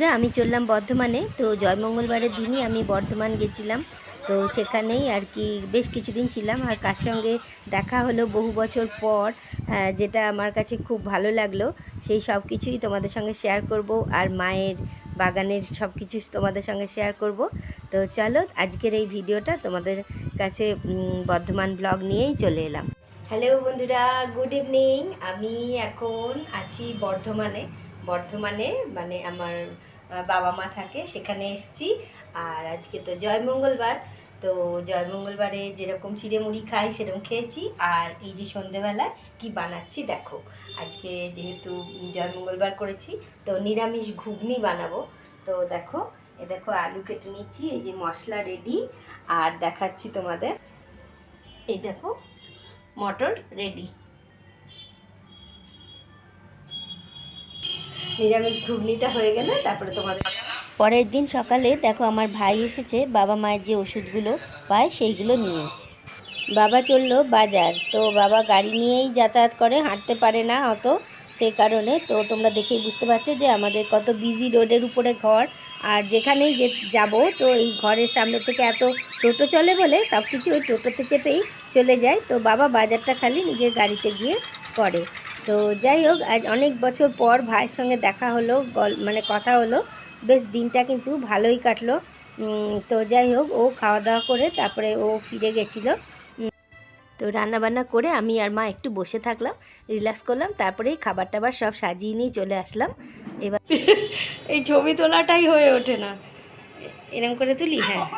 বন্ধুরা, আমি চললাম বর্ধমানে। তো জয়মঙ্গলবারের দিনই আমি বর্ধমান গেছিলাম। তো সেখানেই আর কি বেশ কিছুদিন ছিলাম। আর কার সঙ্গে দেখা হলো বহু বছর পর যেটা আমার কাছে খুব ভালো লাগল, সেই সব কিছুই তোমাদের সঙ্গে শেয়ার করব। আর মায়ের বাগানের সব কিছু তোমাদের সঙ্গে শেয়ার করব। তো চলো, আজকের এই ভিডিওটা তোমাদের কাছে বর্ধমান ব্লগ নিয়েই চলে এলাম। হ্যালো বন্ধুরা গুড ইভিনিং আমি এখন আছি বর্ধমানে। বর্ধমানে মানে আমার বাবা মা থাকে, সেখানে এসছি। আর আজকে তো জয় মঙ্গলবার। তো জয় মঙ্গলবারে যেরকম চিড়ে মুড়ি খাই, সেরকম খেয়েছি। আর এই যে সন্ধেবেলায় কি বানাচ্ছি, দেখো। আজকে যেহেতু জয় মঙ্গলবার করেছি, তো নিরামিষ ঘুগনি বানাবো। তো দেখো, এ দেখো আলু কেটে নিচ্ছি এই যে মশলা রেডি আর দেখাচ্ছি তোমাদের। এই দেখো, মটর রেডি নিরামিষ ঘুগনিটা হয়ে গেলে তারপরে তোমাদের পরের দিন সকালে দেখো আমার ভাই এসেছে, বাবা মায়ের যে ওষুধগুলো পায় সেইগুলো নিয়ে। বাবা চলল বাজার, তো বাবা গাড়ি নিয়েই যাতায়াত করে, হাঁটতে পারে না অত। সেই কারণে তো তোমরা দেখেই বুঝতে পারছ যে আমাদের কত বিজি রোডের উপরে ঘর। আর যেখানেই যে যাব, তো এই ঘরের সামনে থেকে এত টোটো চলে বলে সব কিছু ওই টোটোতে চেপেই চলে যায়। তো বাবা বাজারটা খালি নিজের গাড়িতে গিয়ে করে। তো যাই হোক আজ অনেক বছর পর ভাইয়ের সঙ্গে দেখা হলো গল মানে কথা হলো। বেশ দিনটা কিন্তু ভালোই কাটলো। তো যাই হোক ও খাওয়া দাওয়া করে তারপরে ও ফিরে গেছিল। তো রান্নাবান্না করে আমি আর মা একটু বসে থাকলাম রিল্যাক্স করলাম তারপরেই খাবার টাবার সব সাজিয়ে নিয়ে চলে আসলাম। এবার এই ছবি তোলাটাই হয়ে ওঠে না। এরম করে তুলি? হ্যাঁ।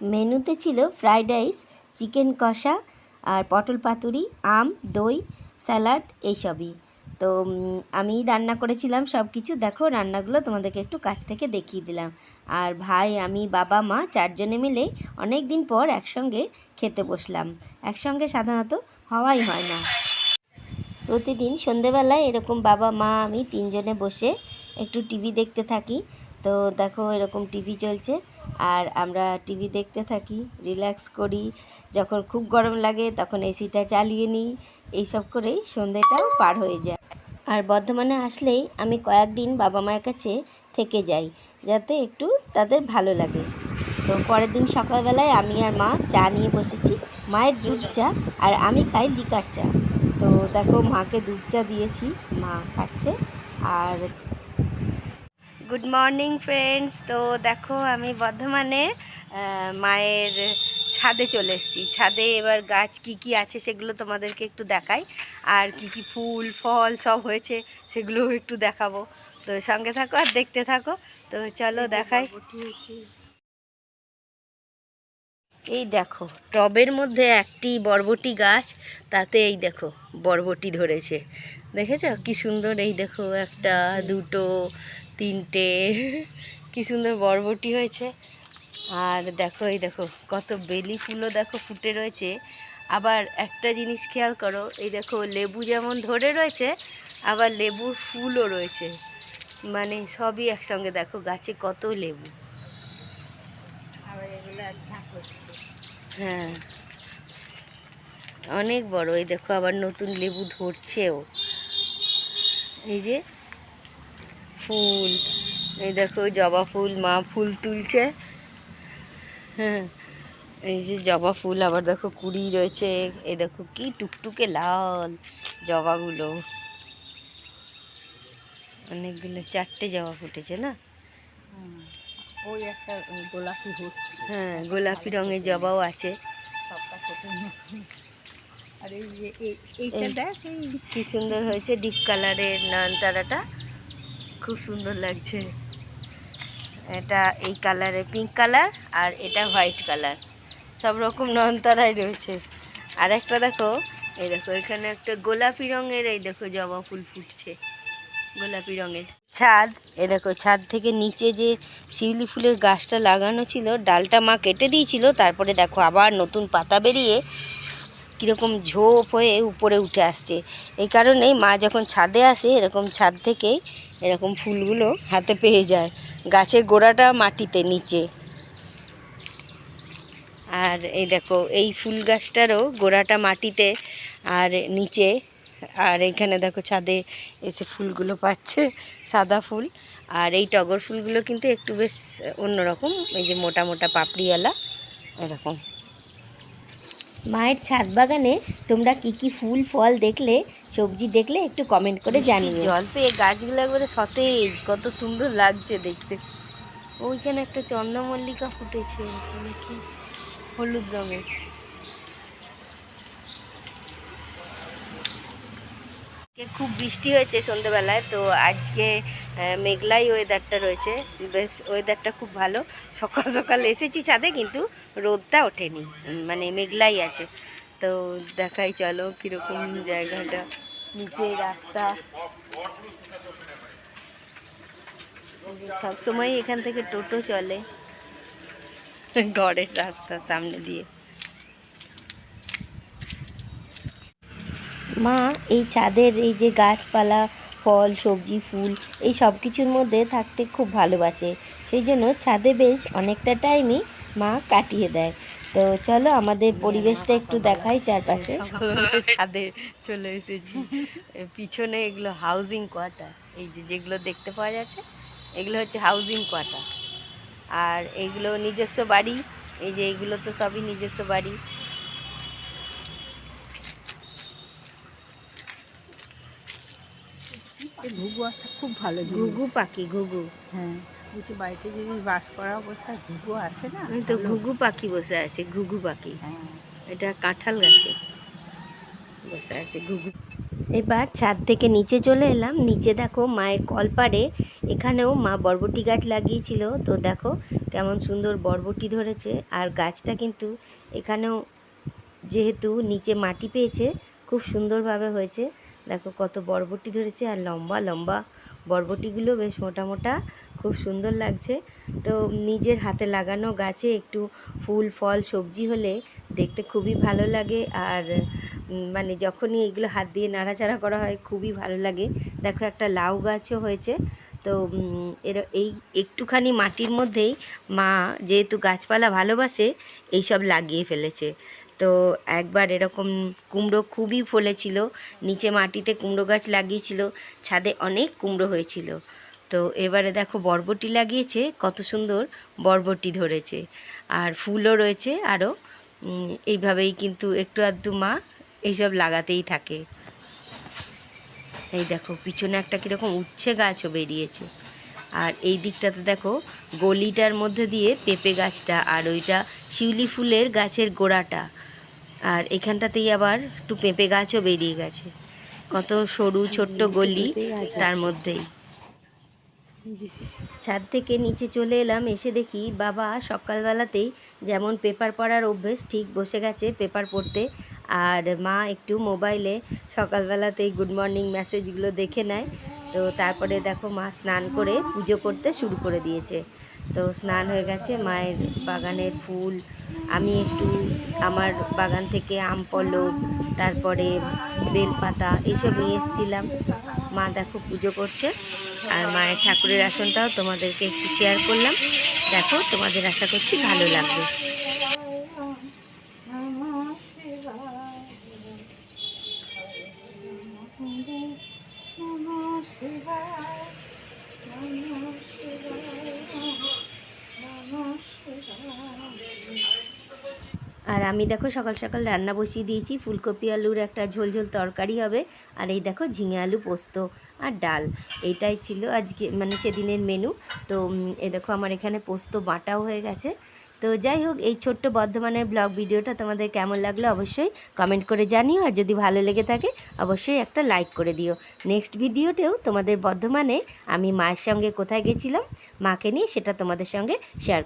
মেনুতে ছিল ফ্রাইড রাইস চিকেন কষা আর পটল পাতুরি, আম, দই, স্যালাড এইসবই। তো আমি রান্না করেছিলাম সব কিছু দেখো, রান্নাগুলো তোমাদেরকে একটু কাছ থেকে দেখিয়ে দিলাম। আর ভাই, আমি, বাবা, মা চারজনে মিলে অনেক দিন পর একসঙ্গে খেতে বসলাম। একসঙ্গে সাধারণত হওয়াই হয় না। প্রতিদিন সন্ধেবেলায় এরকম বাবা, মা, আমি তিনজনে বসে একটু টিভি দেখতে থাকি। তো, দেখো, এরকম টিভি চলছে। আর আমরা টিভি দেখতে থাকি, রিল্যাক্স করি। যখন খুব গরম লাগে তখন এসিটা চালিয়ে নিই। এইসব করেই সন্ধেটাও পার হয়ে যায়। আর বর্ধমানে আসলেই আমি কয়েকদিন বাবা মায়ের কাছে থেকে যাই, যাতে একটু তাদের ভালো লাগে। তো পরের দিন সকালবেলায় আমি আর মা চা নিয়ে বসেছি। মায়ের দুধ চা আর আমি খাই লিকার চা। তো দেখো, মাকে দুধ চা দিয়েছি, মা খাচ্ছে। আর গুড মর্নিং ফ্রেন্ডস। তো দেখো, আমি বর্ধমানে মায়ের ছাদে চলে এসেছি। ছাদে এবার গাছ কি কি আছে সেগুলো তোমাদেরকে একটু দেখাই। আর কি কি ফুল ফল সব হয়েছে সেগুলোও একটু দেখাবো। তো সঙ্গে থাকো আর দেখতে থাকো। তো চলো দেখাই। এই দেখো টবের মধ্যে একটি বরবটি গাছ তাতে এই দেখো বরবটি ধরেছে। দেখেছ? কি সুন্দর এই দেখো একটা দুটো তিনটে কি সুন্দর বরবটি হয়েছে। আর দেখো, এই দেখো, কত বেলি ফুলও দেখো ফুটে রয়েছে। আবার একটা জিনিস খেয়াল করো, এই দেখো, লেবু যেমন ধরে রয়েছে, আবার লেবুর ফুলও রয়েছে। মানে সবই একসঙ্গে দেখো, গাছে কত লেবু। হ্যাঁ। অনেক বড়, এই দেখো, আবার নতুন লেবু ধরছেও। এই যে ফুল, এই দেখো, জবা ফুল, মা ফুল তুলছে। এই যে জবা ফুল আবার দেখো কুড়ি রয়েছে। এই দেখো কি টুকটুকে লাল জবাগুলো। অনেকগুলো চারটে জবা ফুটেছে না? ওই একটা গোলাপি হ্যাঁ গোলাপি রঙের জবাও আছে। আর এই যে এই- এইটা দেখ কি সুন্দর হয়েছে ডিপ কালারের নয়নতারাটা খুব সুন্দর লাগছে। এটা এই কালারে পিঙ্ক কালার আর এটা হোয়াইট কালার। সব রকম নয়নতারাই রয়েছে। আর একটা দেখো, এই দেখো, এখানে একটা গোলাপি রঙের, এই দেখো জবা ফুল ফুটছে। গোলাপি রঙের। ছাদ এ দেখো, ছাদ থেকে নিচে যে শিউলি ফুলের গাছটা লাগানো ছিল, ডালটা মা কেটে দিয়েছিল, তারপরে দেখো আবার নতুন পাতা বেরিয়ে কীরকম ঝোপ হয়ে উপরে উঠে আসছে। এই কারণেই মা যখন ছাদে আসে, এরকম ছাদ থেকেই এরকম ফুলগুলো হাতে পেয়ে যায়। গাছের গোড়াটা মাটিতে, নিচে। আর এই দেখো, এই ফুল গাছটারও গোড়াটা মাটিতে আর নিচে। আর এখানে দেখো, ছাদে এসে ফুলগুলো পাচ্ছে, সাদা ফুল। আর এই টগর ফুলগুলো কিন্তু একটু বেশ অন্যরকম, এই যে মোটা মোটা পাপড়িওয়ালা, এরকম। মায়ের ছাদ বাগানে তোমরা কি কি ফুল, ফল দেখলে সবজি দেখলে একটু কমেন্ট করে জানিও। জল পেয়ে গাছগুলো একবারে সতেজ কত সুন্দর লাগছে দেখতে। ওইখানে একটা চন্দ্রমল্লিকা ফুটেছে ওখানে কি হলুদ রঙের। আজকে খুব বৃষ্টি হয়েছে সন্ধ্যেবেলায় তো আজকে মেঘলাই ওয়েদারটা রয়েছে। বেশ ওয়েদারটা খুব ভালো। সকাল সকাল এসেছি ছাদে কিন্তু রোদটা ওঠেনি। মানে মেঘলাই আছে। তো দেখাই চলো কীরকম জায়গাটা। নিচে রাস্তা। সবসময় এখান থেকে টোটো চলে। ঘরের রাস্তা সামনে দিয়ে। মা, এই ছাদের এই যে গাছপালা, ফল, সবজি, ফুল, এই সব কিছুর মধ্যে থাকতে খুব ভালোবাসে। সেই জন্য ছাদে বেশ অনেকটা টাইমই মা কাটিয়ে দেয়। তো চলো আমাদের পরিবেশটা একটু দেখাই চারপাশে। ছাদে চলে এসেছি। পিছনে এগুলো হাউজিং কোয়ার্টার এই যে যেগুলো দেখতে পাওয়া যাচ্ছে এগুলো হচ্ছে হাউজিং কোয়ার্টার আর এইগুলো নিজস্ব বাড়ি। এই যে এইগুলো তো সবই নিজস্ব বাড়ি। ঘুঘু আসা খুব ভালো ঘুঘু পাখি ঘুঘু। হ্যাঁ। কিছু বাড়িতে যদি বাস করা অবস্থায় ঘুঘু আসে না? আমি তো ঘুঘু পাখি বসে আছে ঘুঘু পাখি। হ্যাঁ। এটা কাঁঠাল গাছে বসে আছে ঘুঘু। এবার ছাদ থেকে নিচে চলে এলাম। নিচে দেখো মায়ের কলপাড়ে এখানেও মা বরবটি গাছ লাগিয়েছিল। তো দেখো কেমন সুন্দর বরবটি ধরেছে। আর গাছটা কিন্তু এখানেও যেহেতু নিচে মাটি পেয়েছে খুব সুন্দরভাবে হয়েছে। দেখো কত বরবটি ধরেছে আর লম্বা লম্বা বরবটিগুলো বেশ মোটা মোটা, খুব সুন্দর লাগছে। তো নিজের হাতে লাগানো গাছে একটু ফুল, ফল, সবজি হলে দেখতে খুবই ভালো লাগে। আর মানে যখনই এগুলো হাত দিয়ে নাড়াচাড়া করা হয়, খুবই ভালো লাগে। দেখো একটা লাউ গাছও হয়েছে। তো এর, এই একটুখানি মাটির মধ্যেই মা যেহেতু গাছপালা ভালোবাসে, এইসব লাগিয়ে ফেলেছে। তো একবার এরকম কুমড়ো খুবই ফলেছিল। নিচে মাটিতে কুমড়ো গাছ লাগিয়েছিল, ছাদে অনেক কুমড়ো হয়েছিল। তো এবারে দেখো বরবটি লাগিয়েছে, কত সুন্দর বরবটি ধরেছে। আর ফুলও রয়েছে আরও এইভাবেই কিন্তু একটু আধটু মা এইসব লাগাতেই থাকে। এই দেখো, পিছনে একটা কীরকম উচ্ছে গাছও বেরিয়েছে। আর এই দিকটাতে দেখো, গলিটার মধ্যে দিয়ে পেঁপে গাছটা আর ওইটা শিউলি ফুলের গাছের গোড়াটা। আর এখানটাতেই আবার একটু পেঁপে গাছও বেরিয়ে গেছে। কত সরু ছোট্ট গলি তার মধ্যেই। ছাদ থেকে নিচে চলে এলাম, এসে দেখি বাবা সকালবেলাতেই যেমন পেপার পড়ার অভ্যেস, ঠিক বসে গেছে পেপার পড়তে। আর মা একটু মোবাইলে সকালবেলাতেই গুড মর্নিং মেসেজগুলো দেখে নেয়। তো তারপরে দেখো মা স্নান করে পুজো করতে শুরু করে দিয়েছে। তো স্নান হয়ে গেছে, মায়ের বাগানের ফুল, আমি একটু আমার বাগান থেকে আম পল্লব তারপরে বেলপাতা এইসব নিয়ে এসেছিলাম। মা দেখো পুজো করছে আর মায়ের ঠাকুরের আসনটাও তোমাদেরকে একটু শেয়ার করলাম। দেখো তোমাদের আশা করছি ভালো লাগবে। আর আমি দেখো সকাল সকাল রান্না বসিয়ে দিয়েছি। ফুলকপি আলুর একটা ঝোল ঝোল তরকারি হবে। আর এই দেখো ঝিঙে আলু পোস্ত আর ডাল। এইটাই ছিল আজকে মানে সেদিনের মেনু তো এই দেখো আমার এখানে পোস্ত বাটাও হয়ে গেছে। তো যাই হোক, এই ছোট্ট বর্ধমানের ব্লগ ভিডিওটা তোমাদের কেমন লাগল অবশ্যই কমেন্ট করে জানিও। আর যদি ভালো লেগে থাকে, অবশ্যই একটা লাইক করে দিও। নেক্সট ভিডিওতেও তোমাদের বর্ধমানে আমি মায়ের সঙ্গে কোথায় গেছিলাম, মাকে নিয়ে সেটা তোমাদের সঙ্গে শেয়ার